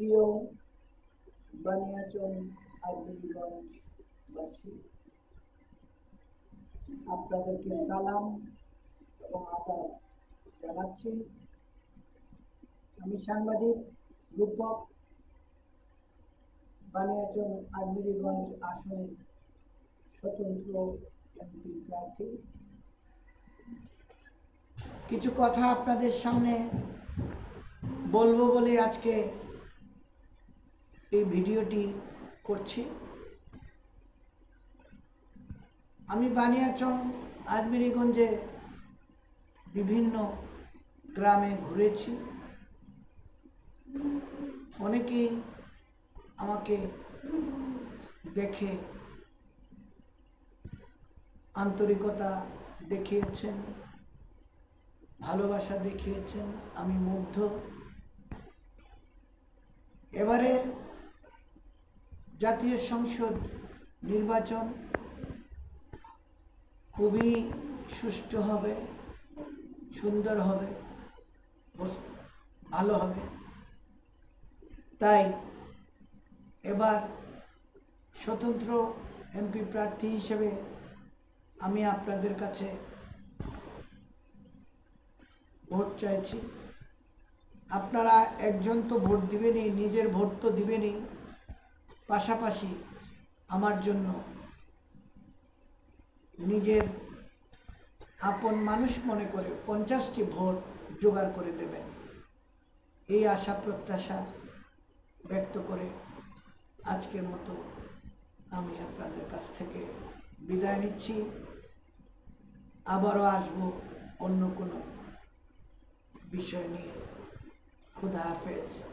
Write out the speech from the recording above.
প্রিয় বানিয়াচং আগ্নেয়গঞ্জবাসী আপনাদেরকে সালাম এবং আদাব জানাচ্ছি। আমি সাংবাদিক, রূপক বানিয়াচং আগ্নেয়গঞ্জ আসনে স্বতন্ত্র এমপি প্রার্থী। কিছু কথা আপনাদের সামনে বলব বলে আজকে এই ভিডিওটি করছি। আমি বানিয়াচং আজমেরিগঞ্জে বিভিন্ন গ্রামে ঘুরেছি। অনেকেই আমাকে দেখে আন্তরিকতা দেখিয়েছেন, ভালোবাসা দেখিয়েছেন, আমি মুগ্ধ। এবারে জাতীয় সংসদ নির্বাচন খুবই সুষ্ঠু হবে, সুন্দর হবে ভালো হবে। তাই এবার স্বতন্ত্র এমপি প্রার্থী হিসেবে আমি আপনাদের কাছে ভোট চাইছি। আপনারা একজন তো ভোট দিবেনই, নিজের ভোট তো দিবেনই। পাশাপাশি আমার জন্য নিজের আপন মানুষ মনে করে পঞ্চাশটি ভোট জোগাড় করে দেবেন। এই আশা প্রত্যাশা ব্যক্ত করে আজকের মতো আমি আপনাদের কাছ থেকে বিদায় নিচ্ছি। আবারও আসব অন্য কোনো বিষয় নিয়ে। খুদা হাফেজ।